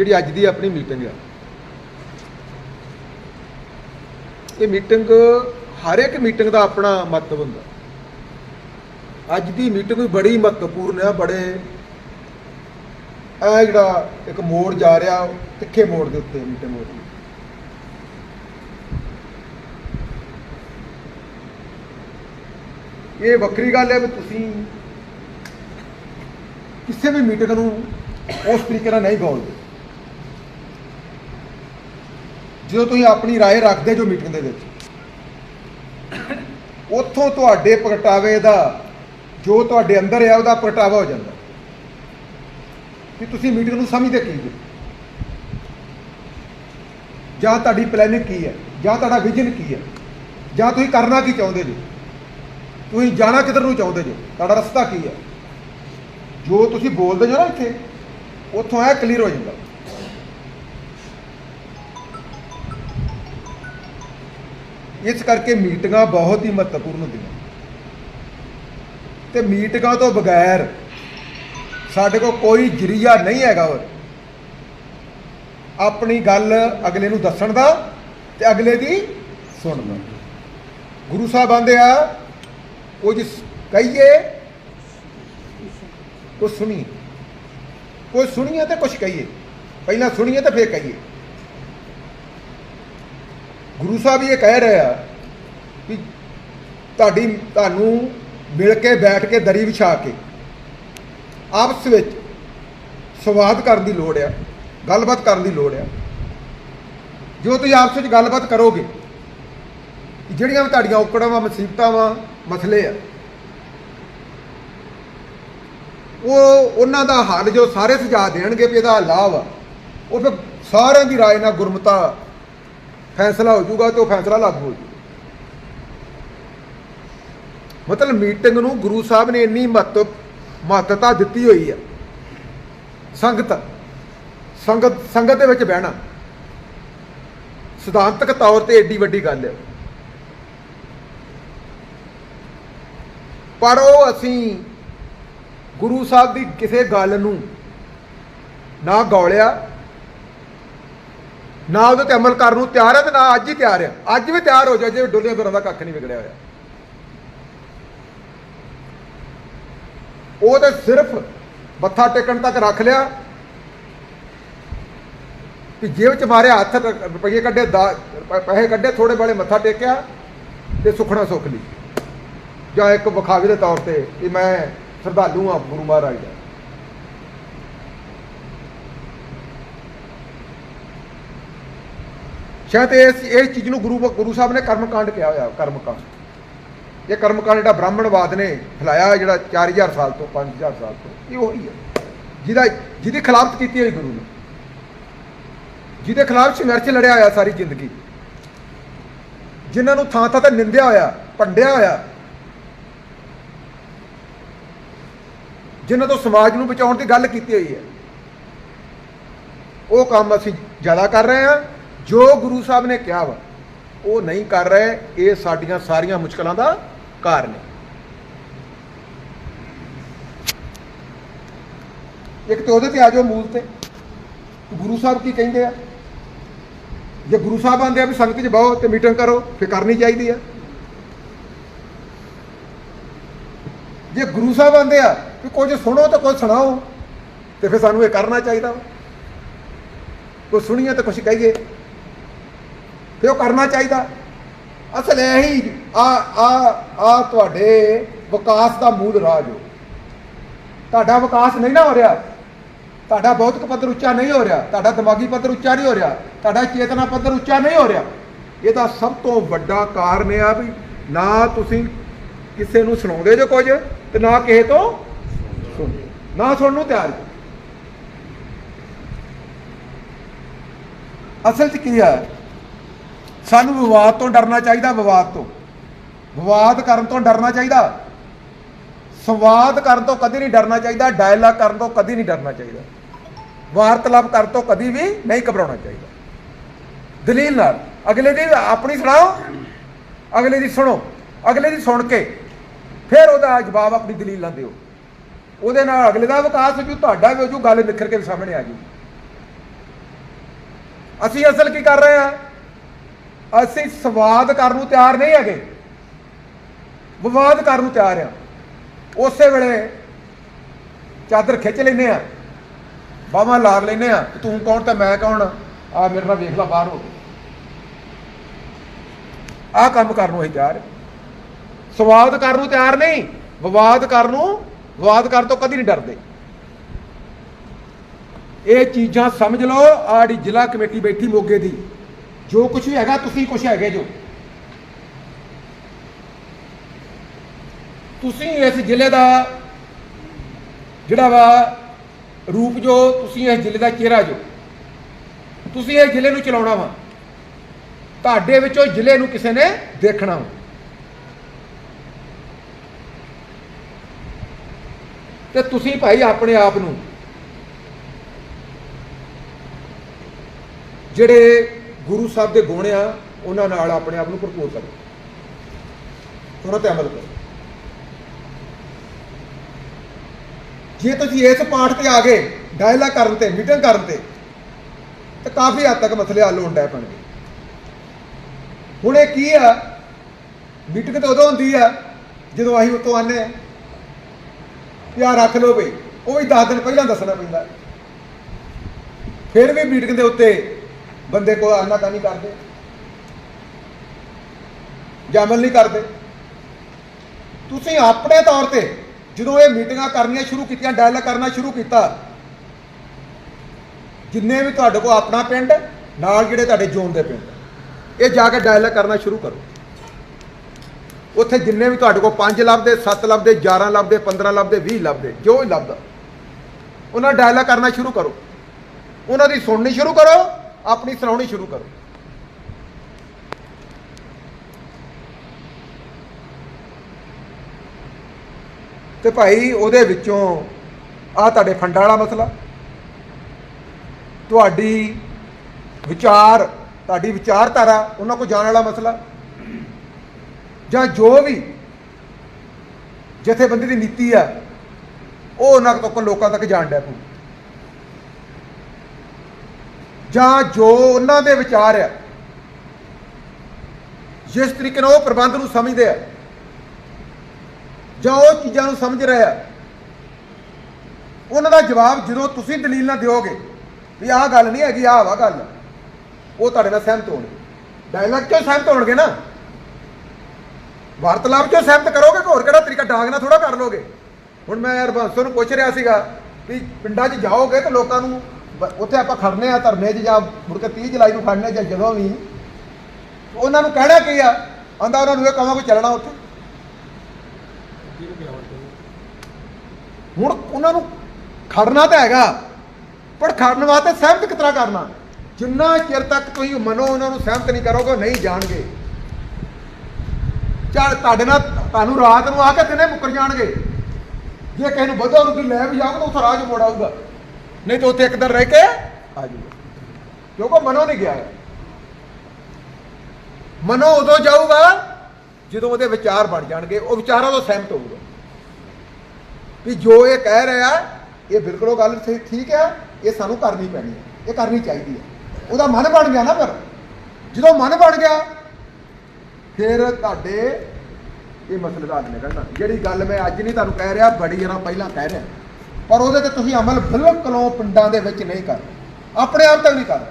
ਜਿਹੜੀ ਅੱਜ ਦੀ ਆਪਣੀ ਮੀਟਿੰਗ ਹੈ ਇਹ ਮੀਟਿੰਗ ਹਰ ਇੱਕ ਮੀਟਿੰਗ ਦਾ ਆਪਣਾ ਮਹੱਤਵ ਹੁੰਦਾ। ਅੱਜ ਦੀ ਮੀਟਿੰਗ ਵੀ ਬੜੀ ਮਹੱਤਵਪੂਰਨ ਹੈ ਬੜੇ ਇਹ ਜਿਹੜਾ ਇੱਕ ਮੋੜ ਜਾ ਰਿਹਾ, ਤਿੱਖੇ ਮੋੜ ਦੇ ਉੱਤੇ ਮੀਟਿੰਗ ਹੋ ਰਹੀ ਹੈ। ਇਹ ਵੱਖਰੀ ਗੱਲ ਹੈ ਵੀ ਤੁਸੀਂ ਕਿਸੇ ਵੀ ਮੀਟਿੰਗ ਨੂੰ ਉਸ ਤਰੀਕੇ ਨਾਲ ਨਹੀਂ ਗਾਉਂਦੇ। ਜਦੋਂ ਤੁਸੀਂ ਆਪਣੀ رائے ਰੱਖਦੇ ਜੋ ਮੀਟਿੰਗ ਦੇ ਵਿੱਚ ਉੱਥੋਂ ਤੁਹਾਡੇ ਪ੍ਰਗਟਾਵੇ ਦਾ ਜੋ ਤੁਹਾਡੇ ਅੰਦਰ ਹੈ ਉਹਦਾ ਪ੍ਰਗਟਾਵਾ ਹੋ ਜਾਂਦਾ ਕਿ ਤੁਸੀਂ ਮੀਟਿੰਗ ਨੂੰ ਸਮਝਦੇ ਕੀ ਜੀ ਜਾਂ ਤੁਹਾਡੀ ਪਲੈਨਿੰਗ ਕੀ ਹੈ ਜਾਂ ਤੁਹਾਡਾ ਵਿਜ਼ਨ ਕੀ ਹੈ ਜਾਂ ਤੁਸੀਂ ਕਰਨਾ ਕੀ ਚਾਹੁੰਦੇ ਜੀ ਤੁਸੀਂ ਜਾਣਾ ਕਿੱਧਰ ਨੂੰ ਚਾਹੁੰਦੇ ਜੀ ਤੁਹਾਡਾ ਰਸਤਾ ਕੀ ਹੈ ਜੋ ਤੁਸੀਂ ਬੋਲਦੇ ਜੋ ਨਾ ਇੱਥੇ ਉੱਥੋਂ ਇਹ ਕਲੀਅਰ ਹੋ ਜਾਂਦਾ ਇਸ ਕਰਕੇ ਮੀਟਿੰਗਾਂ ਬਹੁਤ ਹੀ ਮਹੱਤਵਪੂਰਨ ਹੁੰਦੀਆਂ। ਤੇ ਮੀਟਿੰਗਾਂ ਤੋਂ ਬਗੈਰ ਸਾਡੇ ਕੋਲ ਕੋਈ ਜਰੀਆ ਨਹੀਂ ਹੈਗਾ ਹੋਰ। ਆਪਣੀ ਗੱਲ ਅਗਲੇ ਨੂੰ ਦੱਸਣ ਦਾ ਤੇ ਅਗਲੇ ਦੀ ਸੁਣਨ ਦਾ। ਗੁਰੂ ਸਾਹਿਬ ਆਂਦੇ ਆ, ਕੁਝ ਕਹੀਏ, ਕੁਝ ਸੁਣੀਏ। ਕੁਝ ਸੁਣੀਏ ਤੇ ਕੁਝ ਕਹੀਏ। ਪਹਿਲਾਂ ਸੁਣੀਏ ਤੇ ਫਿਰ ਕਹੀਏ। ਗੁਰੂ ਸਾਹਿਬ ਇਹ ਕਹਿ ਰਹੇ ਆ ਕਿ ਤੁਹਾਡੀ, ਤੁਹਾਨੂੰ ਮਿਲ ਕੇ ਬੈਠ ਕੇ ਦਰੀ ਵਿਛਾ ਕੇ ਆਪਸ ਵਿੱਚ ਸੰਵਾਦ ਕਰਨ ਦੀ ਲੋੜ ਆ, ਗੱਲਬਾਤ ਕਰਨ ਦੀ ਲੋੜ ਆ। ਜੋ ਤੁਸੀਂ ਆਪਸ ਵਿੱਚ ਗੱਲਬਾਤ ਕਰੋਗੇ, ਜਿਹੜੀਆਂ ਵੀ ਤੁਹਾਡੀਆਂ ਔਕੜਾਂ ਵਾ, ਮੁਸੀਬਤਾਂ ਵਾ, ਮਸਲੇ ਆ, ਉਹ ਉਹਨਾਂ ਦਾ ਹੱਲ ਜੋ ਸਾਰੇ ਸੁਝਾ ਦੇਣਗੇ ਵੀ ਇਹਦਾ ਲਾਭ ਆ, ਉਹ ਫਿਰ ਸਾਰਿਆਂ ਦੀ ਰਾਏ ਨਾਲ ਗੁਰਮਤਾ ਫੈਸਲਾ ਹੋ ਜਾਊਗਾ ਤੇ ਉਹ ਫੈਸਲਾ ਲਾਗੂ ਹੋ ਜਾਊਗਾ। ਮਤਲਬ ਮੀਟਿੰਗ ਨੂੰ ਗੁਰੂ ਸਾਹਿਬ ਨੇ ਇੰਨੀ ਮਹੱਤਵ ਮਹੱਤਤਾ ਦਿੱਤੀ ਹੋਈ ਹੈ ਸੰਗਤ ਸੰਗਤ ਸੰਗਤ ਦੇ ਵਿੱਚ ਬਹਿਣਾ। ਸਿਧਾਂਤਕ ਤੌਰ ਤੇ ਏਡੀ ਵੱਡੀ ਗੱਲ ਹੈ ਪਰ ਉਹ ਅਸੀਂ ਗੁਰੂ ਸਾਹਿਬ ਦੀ ਕਿਸੇ ਗੱਲ ਨੂੰ ਨਾ ਗੌਲਿਆ ਨਾ ਉਹਦੇ ਤੇ ਅਮਲ ਕਰਨ ਨੂੰ ਤਿਆਰ ਹੈ ਤੇ ਨਾ ਅੱਜ ਹੀ ਤਿਆਰ ਹੈ ਅੱਜ ਵੀ ਤਿਆਰ ਹੋ ਜਾ, ਜੇ ਡੁੱਲੇ ਦੁਰਾਂ ਦਾ ਕੱਖ ਨਹੀਂ ਵਿਗੜਿਆ ਹੋਇਆ। ਉਹ ਤੇ ਸਿਰਫ ਮੱਥਾ ਟੇਕਣ ਤੱਕ ਰੱਖ ਲਿਆ। ਕਿ ਜੇਬ ਚ ਮਾਰਿਆ, ਹੱਥ ਰੁਪਏ ਕੱਢੇ, ਦਾ- ਪੈਸੇ ਕੱਢੇ ਥੋੜੇ ਬਾਲੇ ਮੱਥਾ ਟੇਕਿਆ ਤੇ ਸੁਖਣਾ ਸੁੱਖ ਲਈ। ਜਾਂ ਇੱਕ ਵਿਖਾਵੇ ਦੇ ਤੌਰ ਤੇ ਕਿ ਮੈਂ ਸ਼ਰਧਾਲੂ ਹਾਂ ਗੁਰੂ ਮਹਾਰਾਜ ਦਾ। ਸ਼ਾਇਦ ਇਸ ਇਹ ਚੀਜ਼ ਨੂੰ ਗੁਰੂ ਗੁਰੂ ਸਾਹਿਬ ਨੇ ਕਰਮਕਾਂਡ ਕਿਹਾ ਹੋਇਆ, ਕਰਮਕਾਂਡ। ਇਹ ਕਰਮਕਾਂਡ ਜਿਹੜਾ ਬ੍ਰਾਹਮਣਵਾਦ ਨੇ ਫੈਲਾਇਆ ਜਿਹੜਾ 4000 ਸਾਲ ਤੋਂ 5000 ਸਾਲ ਤੋਂ, ਇਹ ਉਹੀ ਹੈ। ਜਿਹਦਾ ਜਿਹਦੀ ਖਿਲਾਫਤ ਕੀਤੀ ਹੋਈ ਗੁਰੂ ਨੇ। ਜਿਹਦੇ ਖਿਲਾਫ ਸੰਘਰਸ਼ ਲੜਿਆ ਹੋਇਆ ਸਾਰੀ ਜ਼ਿੰਦਗੀ। ਜਿਨ੍ਹਾਂ ਨੂੰ ਥਾਂ ਥਾਂ ਤੇ ਨਿੰਦਿਆ ਹੋਇਆ ਭੰਡਿਆ ਹੋਇਆ। ਜਿਨ੍ਹਾਂ ਤੋਂ ਸਮਾਜ ਨੂੰ ਬਚਾਉਣ ਦੀ ਗੱਲ ਕੀਤੀ ਹੋਈ ਹੈ। ਉਹ ਕੰਮ ਅਸੀਂ ਜ਼ਿਆਦਾ ਕਰ ਰਹੇ ਹਾਂ। ਜੋ ਗੁਰੂ ਸਾਹਿਬ ਨੇ ਕਿਹਾ ਵਾ, ਉਹ ਨਹੀਂ ਕਰ ਰਹੇ, ਇਹ ਸਾਡੀਆਂ ਸਾਰੀਆਂ ਮੁਸ਼ਕਲਾਂ ਦਾ ਕਾਰਨ ਹੈ। ਇੱਕ ਤੇ ਉਹਦੇ ਤੇ ਆ ਜਾਓ ਮੂਲ ਤੇ। ਗੁਰੂ ਸਾਹਿਬ ਕੀ ਕਹਿੰਦੇ ਆ? ਜੇ ਗੁਰੂ ਸਾਹਿਬ ਆਂਦੇ ਆ ਵੀ ਸੰਗਤ 'ਚ ਬਹੁ ਤੇ ਮੀਟਿੰਗ ਕਰੋ, ਫਿਰ ਕਰਨੀ ਚਾਹੀਦੀ ਆ। ਜੇ ਗੁਰੂ ਸਾਹਿਬ ਆਂਦੇ ਆ ਕਿ ਕੁਝ ਸੁਣੋ ਤੇ ਕੁਝ ਸੁਣਾਓ, ਤੇ ਫਿਰ ਸਾਨੂੰ ਇਹ ਕਰਨਾ ਚਾਹੀਦਾ ਵਾ। ਕੁਝ ਸੁਣੀਏ ਤੇ ਕੁਝ ਕਹੀਏ। ਤੇ ਉਹ ਕਰਨਾ ਚਾਹੀਦਾ। ਅਸਲ ਇਹੀ ਆ ਆ ਆ ਤੁਹਾਡੇ ਵਿਕਾਸ ਦਾ ਮੂਲ ਰਾਜ ਹੋ। ਤੁਹਾਡਾ ਵਿਕਾਸ ਨਹੀਂ ਨਾ ਹੋ ਰਿਹਾ। ਤੁਹਾਡਾ ਬੌਧਿਕ ਪੱਧਰ ਉੱਚਾ ਨਹੀਂ ਹੋ ਰਿਹਾ। ਤੁਹਾਡਾ ਦਿਮਾਗੀ ਪੱਧਰ ਉੱਚਾ ਨਹੀਂ ਹੋ ਰਿਹਾ। ਤੁਹਾਡਾ ਚੇਤਨਾ ਪੱਧਰ ਉੱਚਾ ਨਹੀਂ ਹੋ ਰਿਹਾ। ਇਹਦਾ ਸਭ ਤੋਂ ਵੱਡਾ ਕਾਰਨ ਇਹ ਆ ਵੀ ਨਾ ਤੁਸੀਂ ਕਿਸੇ ਨੂੰ ਸੁਣਾਉਂਦੇ ਜੋ ਕੁਝ ਤੇ ਨਾ ਕਿਸੇ ਤੋਂ ਸੁਣਦੇ। ਨਾ ਸੁਣਨ ਨੂੰ ਤਿਆਰ। ਅਸਲ 'ਚ ਕੀ ਆ? ਸਾਨੂੰ ਵਿਵਾਦ ਤੋਂ ਡਰਨਾ ਚਾਹੀਦਾ ਵਿਵਾਦ ਤੋਂ। ਵਿਵਾਦ ਕਰਨ ਤੋਂ ਡਰਨਾ ਚਾਹੀਦਾ। ਸੰਵਾਦ ਕਰਨ ਤੋਂ ਕਦੀ ਨਹੀਂ ਡਰਨਾ ਚਾਹੀਦਾ ਡਾਇਲਾਗ ਕਰਨ ਤੋਂ ਕਦੀ ਨਹੀਂ ਡਰਨਾ ਚਾਹੀਦਾ। ਵਾਰਤਾਲਾਪ ਕਰਨ ਤੋਂ ਕਦੀ ਵੀ ਨਹੀਂ ਘਬਰਾਉਣਾ ਚਾਹੀਦਾ। ਦਲੀਲ ਨਾਲ, ਅਗਲੇ ਦੀ ਆਪਣੀ ਸੁਣਾਓ, ਅਗਲੇ ਦੀ ਸੁਣੋ, ਅਗਲੇ ਦੀ ਸੁਣ ਕੇ ਫਿਰ ਉਹਦਾ ਜਵਾਬ ਆਪਣੀ ਦਲੀਲ ਨਾਲ ਦਿਓ। ਉਹਦੇ ਨਾਲ ਅਗਲੇ ਦਾ ਵਿਕਾਸ ਹੋ ਜੂ, ਤੁਹਾਡਾ ਵੀ ਹੋ ਜੂ, ਗੱਲ ਨਿਖਰ ਕੇ ਸਾਹਮਣੇ ਆ ਜੂ। ਅਸੀਂ ਅਸਲ ਕੀ ਕਰ ਰਹੇ ਆ ਅਸੀਂ ਸਵਾਦ ਕਰਨ ਨੂੰ ਤਿਆਰ ਨਹੀਂ ਹੈਗੇ। ਵਿਵਾਦ ਕਰਨ ਨੂੰ ਤਿਆਰ ਆ। ਉਸੇ ਵੇਲੇ ਚਾਦਰ ਖਿੱਚ ਲੈਨੇ ਆ। ਬਾਹਾਂ ਲਾਰ ਲੈਨੇ ਆ। ਤੂੰ ਕੌਣ ਤੇ ਮੈਂ ਕੌਣ? ਆ ਮੇਰੇ ਨਾਲ ਵੇਖ ਲੈ ਬਾਹਰ ਹੋ ਆ ਕੰਮ ਕਰਨ ਨੂੰ ਅਸੀਂ ਤਿਆਰ ਸਵਾਦ ਕਰਨ ਨੂੰ ਤਿਆਰ ਨਹੀਂ, ਵਿਵਾਦ ਕਰਨ ਨੂੰ, ਵਿਵਾਦ ਕਰਨ ਤੋਂ ਕਦੀ ਨਹੀਂ ਡਰਦੇ। ਇਹ ਚੀਜ਼ਾਂ ਸਮਝ ਲਓ ਆੜੀ ਜ਼ਿਲ੍ਹਾ ਕਮੇਟੀ ਬੈਠੀ ਮੋਗੇ ਦੀ। ਜੋ ਕੁਝ ਵੀ ਹੈਗਾ, ਤੁਸੀਂ ਕੁਝ ਹੈਗੇ ਜੋ। ਤੁਸੀਂ ਇਸ ਜ਼ਿਲ੍ਹੇ ਦਾ ਜਿਹੜਾ ਵਾ ਰੂਪ ਜੋ, ਤੁਸੀਂ ਇਸ ਜ਼ਿਲ੍ਹੇ ਦਾ ਚਿਹਰਾ ਜੋ। ਤੁਸੀਂ ਇਸ ਜ਼ਿਲ੍ਹੇ ਨੂੰ ਚਲਾਉਣਾ ਵਾ। ਤੁਹਾਡੇ ਵਿੱਚੋਂ ਜ਼ਿਲ੍ਹੇ ਨੂੰ ਕਿਸੇ ਨੇ ਦੇਖਣਾ ਵਾ। ਤੇ ਤੁਸੀਂ ਭਾਈ ਆਪਣੇ ਆਪ ਨੂੰ ਜਿਹੜੇ ਗੁਰੂ ਸਾਹਿਬ ਦੇ ਗੁਣ ਆ, ਉਹਨਾਂ ਨਾਲ ਆਪਣੇ ਆਪ ਨੂੰ ਭਰਪੂਰ ਕਰੋ। ਉਹਨਾਂ ਤੇ ਅਮਲ ਕਰੋ। ਜੇ ਤੁਸੀਂ ਇਸ ਪਾਠ ਤੇ ਆ ਗਏ ਡਾਇਲਾਗ ਕਰਨ ਤੇ ਮੀਟਿੰਗ ਕਰਨ ਤੇ, ਤਾਂ ਕਾਫੀ ਹੱਦ ਤੱਕ ਮਸਲੇ ਹੱਲ ਹੋਣ ਡੈ ਪੈਣਗੇ। ਹੁਣ ਇਹ ਕੀ ਆ? ਮੀਟਿੰਗ ਤਾਂ ਉਦੋਂ ਹੁੰਦੀ ਆ, ਜਦੋਂ ਅਸੀਂ ਉਤੋਂ ਆਨੇ ਆ। ਯਾਰ ਰੱਖ ਲਓ ਬਈ, ਉਹ ਵੀ 10 ਦਿਨ ਪਹਿਲਾਂ ਦੱਸਣਾ ਪੈਂਦਾ। ਫਿਰ ਵੀ ਮੀਟਿੰਗ ਦੇ ਉੱਤੇ ਬੰਦੇ ਕੋਲ ਆਨਾ ਤਾਂ ਨਹੀਂ ਕਰਦੇ। ਜਾਂ ਅਮਲ ਨਹੀਂ ਕਰਦੇ। ਤੁਸੀਂ ਆਪਣੇ ਤੌਰ ਤੇ ਜਦੋਂ ਇਹ ਮੀਟਿੰਗਾਂ ਕਰਨੀਆਂ ਸ਼ੁਰੂ ਕੀਤੀਆਂ ਡਾਇਲਾਗ ਕਰਨਾ ਸ਼ੁਰੂ ਕੀਤਾ, ਜਿੰਨੇ ਵੀ ਤੁਹਾਡੇ ਕੋਲ ਆਪਣਾ ਪਿੰਡ ਨਾਲ ਜਿਹੜੇ ਤੁਹਾਡੇ ਜ਼ੋਨ ਦੇ ਪਿੰਡ ਇਹ ਜਾ ਕੇ ਡਾਇਲਾਗ ਕਰਨਾ ਸ਼ੁਰੂ ਕਰੋ। ਉੱਥੇ ਜਿੰਨੇ ਵੀ ਤੁਹਾਡੇ ਕੋਲ 5 ਲੱਭਦੇ 7 ਲੱਭਦੇ 11 ਲੱਭਦੇ 15 ਲੱਭਦੇ 20 ਲੱਭਦੇ, ਜੋ ਵੀ ਲੱਭਦਾ, ਉਹਨਾਂ ਡਾਇਲਾਗ ਕਰਨਾ ਸ਼ੁਰੂ ਕਰੋ। ਉਹਨਾਂ ਦੀ ਸੁਣਨੀ ਸ਼ੁਰੂ ਕਰੋ। ਆਪਣੀ ਸੁਣਾਉਣੀ ਸ਼ੁਰੂ ਕਰੋ। ਤੇ ਭਾਈ ਉਹਦੇ ਵਿੱਚੋਂ ਆ ਤੁਹਾਡੇ ਫੰਡਾਂ ਵਾਲਾ ਮਸਲਾ। ਤੁਹਾਡੀ ਵਿਚਾਰ, ਤੁਹਾਡੀ ਵਿਚਾਰਧਾਰਾ, ਉਹਨਾਂ ਕੋਲ ਜਾਣ ਵਾਲਾ ਮਸਲਾ। ਜਾਂ ਜੋ ਵੀ ਜਥੇਬੰਦੀ ਦੀ ਨੀਤੀ ਆ, ਉਹ ਉਹਨਾਂ ਤੱਕ ਲੋਕਾਂ ਤੱਕ ਜਾਣ ਡੈ ਪਊ ਜਾਂ ਜੋ ਉਹਨਾਂ ਦੇ ਵਿਚਾਰ ਆ, ਜਿਸ ਤਰੀਕੇ ਨਾਲ ਉਹ ਪ੍ਰਬੰਧ ਨੂੰ ਸਮਝਦੇ ਆ, ਜਾਂ ਉਹ ਚੀਜ਼ਾਂ ਨੂੰ ਸਮਝ ਰਹੇ ਆ, ਉਹਨਾਂ ਦਾ ਜਵਾਬ ਜਦੋਂ ਤੁਸੀਂ ਦਲੀਲ ਨਾਲ ਦਿਓਗੇ ਵੀ ਆਹ ਗੱਲ ਨਹੀਂ ਹੈਗੀ, ਆਹ ਵਾ ਗੱਲ, ਉਹ ਤੁਹਾਡੇ ਨਾਲ ਸਹਿਮਤ ਹੋਣਗੇ। ਡਾਇਲੌਗ 'ਚੋਂ ਸਹਿਮਤ ਹੋਣਗੇ ਨਾ? ਵਾਰਤਾਲਾਪ 'ਚੋਂ ਸਹਿਮਤ ਕਰੋਗੇ ਕਿ ਹੋਰ ਕਿਹੜਾ ਤਰੀਕਾ, ਡਾਂਗ ਨਾਲ ਥੋੜਾ ਕਰ ਲੋਗੇ? ਹੁਣ ਮੈਂ ਹਰਬੰਸੋ ਨੂੰ ਪੁੱਛ ਰਿਹਾ ਸੀਗਾ ਵੀ ਪਿੰਡਾਂ 'ਚ ਜਾਓਗੇ ਤਾਂ ਲੋਕਾਂ ਨੂੰ ਉੱਥੇ ਆਪਾਂ ਖੜਨੇ ਆ ਧਰਨੇ 'ਚ ਜਾਂ ਮੁੜ ਕੇ 30 ਜੁਲਾਈ ਨੂੰ ਖੜਨੇ ਜਾਂ ਜਦੋਂ ਵੀ, ਉਹਨਾਂ ਨੂੰ ਕਹਿਣਾ ਕੀ ਆ? ਆਂਦਾ ਉਹਨਾਂ ਨੂੰ ਇਹ ਕਹਾਂਗੇ ਚੱਲਣਾ ਉੱਥੇ। ਹੁਣ ਉਹਨਾਂ ਨੂੰ ਖੜਨਾ ਤਾਂ ਹੈਗਾ, ਪਰ ਖੜਨ ਵਾਸਤੇ ਸਹਿਮਤ ਕਿਤਨਾ ਕਰਨਾ? ਜਿੰਨਾ ਚਿਰ ਤੱਕ ਤੁਸੀਂ ਮਨੋ ਉਹਨਾਂ ਨੂੰ ਸਹਿਮਤ ਨਹੀਂ ਕਰੋਗੇ ਨਹੀਂ ਜਾਣਗੇ। ਚੱਲ ਤੁਹਾਡੇ ਨਾਲ ਤੁਹਾਨੂੰ ਰਾਤ ਨੂੰ ਆ ਕੇ ਦਿਨੇ ਮੁੱਕਰ ਜਾਣਗੇ। ਜੇ ਕਿਸੇ ਨੂੰ ਵਧੋ ਨੂੰ ਲੈ ਵੀ ਜਾਓਗੇ ਤਾਂ ਉੱਥੇ ਰਾਜ ਮੋੜ ਆਊਗਾ। ਨਹੀਂ ਤਾਂ ਉੱਥੇ ਇੱਕ ਦਿਨ ਰਹਿ ਕੇ ਆ ਜਾਊਗਾ। ਕਿਉਂਕਿ ਮਨੋ ਨਹੀਂ ਗਿਆ ਮਨੋ ਉਦੋਂ ਜਾਊਗਾ ਜਦੋਂ ਉਹਦੇ ਵਿਚਾਰ ਬਣ ਜਾਣਗੇ, ਉਹ ਵਿਚਾਰਾਂ ਤੋਂ ਸਹਿਮਤ ਹੋਊਗਾ। ਵੀ ਜੋ ਇਹ ਕਹਿ ਰਿਹਾ, ਇਹ ਬਿਲਕੁਲ ਉਹ ਗੱਲ ਠੀਕ ਹੈ ਇਹ ਸਾਨੂੰ ਕਰਨੀ ਪੈਣੀ ਹੈ ਇਹ ਕਰਨੀ ਚਾਹੀਦੀ ਹੈ ਉਹਦਾ ਮਨ ਬਣ ਗਿਆ ਨਾ ਫਿਰ। ਜਦੋਂ ਮਨ ਬਣ ਗਿਆ, ਫਿਰ ਤੁਹਾਡੇ ਇਹ ਮਸਲੇ ਦਾ ਹੱਲ ਨਿਕਲਣਾ। ਜਿਹੜੀ ਗੱਲ ਮੈਂ ਅੱਜ ਨਹੀਂ ਤੁਹਾਨੂੰ ਕਹਿ ਰਿਹਾ, ਬੜੀ ਜਰਾ ਪਹਿਲਾਂ ਕਹਿ ਰਿਹਾ। ਪਰ ਉਹਦੇ ਤੇ ਤੁਸੀਂ ਅਮਲ ਬਿਲਕੁਲੋਂ ਪਿੰਡਾਂ ਦੇ ਵਿੱਚ ਨਹੀਂ ਕਰ ਆਪਣੇ ਆਪ ਤੱਕ ਨਹੀਂ ਕਰ ਰਹੇ।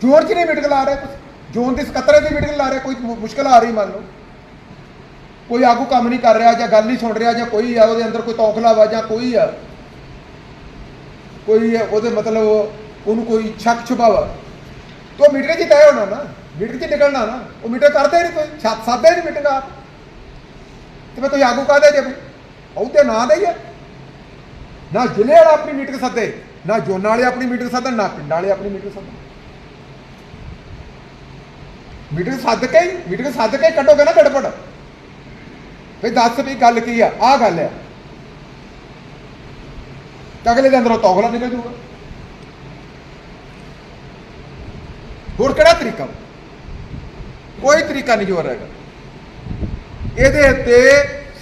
ਜ਼ੋਰ 'ਚ ਨਹੀਂ ਮੀਟਿੰਗ ਲਾ ਰਹੇ ਤੁਸੀਂ। ਜ਼ੋਨ ਦੀ ਸਕੱਤਰੇ ਦੀ ਮੀਟਿੰਗ ਲਾ ਰਹੇ। ਕੋਈ ਮੁ- ਮੁਸ਼ਕਲ ਆ ਰਹੀ ਮੰਨ ਲਓ। ਕੋਈ ਆਗੂ ਕੰਮ ਨਹੀਂ ਕਰ ਰਿਹਾ ਜਾਂ ਗੱਲ ਨਹੀਂ ਸੁਣ ਰਿਹਾ ਜਾਂ ਕੋਈ ਆ, ਉਹਦੇ ਅੰਦਰ ਕੋਈ ਤੌਖਲਾ ਵਾ ਜਾਂ ਕੋਈ ਆ। ਕੋਈ ਉਹਦੇ ਮਤਲਬ ਉਹਨੂੰ ਕੋਈ ਸ਼ੱਕ ਛੁਪਾਵਾ ਤੋ ਮੀਟਿੰਗ 'ਚ ਤੈਅ ਹੋਣਾ ਨਾ। ਮੀਟਿੰਗ 'ਚ ਨਿਕਲਣਾ ਨਾ। ਉਹ ਮੀਟਿੰਗ ਕਰਦੇ ਨਹੀਂ ਕੋਈ। ਛੱਤ ਸਾਦੇ ਨਹੀਂ ਮੀਟਿੰਗ ਆਪ। ਤੇ ਮੈਂ ਤੁਸੀਂ ਆਗੂ ਕਾਹਦੇ ਜੇ? ਵੀ ਉਹਦੇ ਨਾਂ ਦੇ ਹੀ ਆ। ਨਾ ਜ਼ਿਲ੍ਹੇ ਵਾਲਾ ਆਪਣੀ ਮੀਟਿੰਗ ਸੱਦੇ, ਨਾ ਜੋਨਾਂ ਵਾਲੇ ਆਪਣੀ ਮੀਟਿੰਗ ਸੱਦਣ, ਨਾ ਪਿੰਡਾਂ ਵਾਲੇ ਆਪਣੀ ਮੀਟਿੰਗ ਸੱਦਣ। ਮੀਟਿੰਗ ਸੱਦ ਕੇ ਹੀ, ਮੀਟਿੰਗ ਸੱਦ ਕੇ ਹੀ ਕੱਢੋਗੇ ਨਾ ਗੜਬੜ। ਵੀ ਦੱਸ ਵੀ ਗੱਲ ਕੀ ਆ, ਆਹ ਗੱਲ ਹੈ ਅਗਲੇ ਦੇ ਅੰਦਰੋਂ ਤੌਖਲਾ ਨਿਕਲ ਜੂਗਾ ਹੋਰ ਕਿਹੜਾ ਤਰੀਕਾ? ਕੋਈ ਤਰੀਕਾ ਨਹੀਂ ਜੋ ਰਹੇਗਾ ਇਹਦੇ ਉੱਤੇ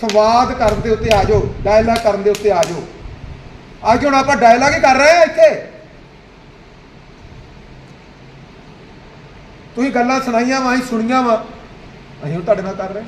ਸੰਵਾਦ ਕਰਨ ਦੇ ਉੱਤੇ ਆ ਜਾਓ ਡਾਇਲਾਗ ਕਰਨ ਦੇ ਉੱਤੇ ਆ ਜਾਓ। ਆ ਕੇ ਹੁਣ ਆਪਾਂ ਡਾਇਲੌਗ ਹੀ ਕਰ ਰਹੇ ਆ ਇੱਥੇ। ਤੁਸੀਂ ਗੱਲਾਂ ਸੁਣਾਈਆਂ ਵਾਂ, ਅਸੀਂ ਸੁਣੀਆਂ ਵਾਂ। ਅਸੀਂ ਉਹ ਤੁਹਾਡੇ ਨਾਲ ਕਰ ਰਹੇ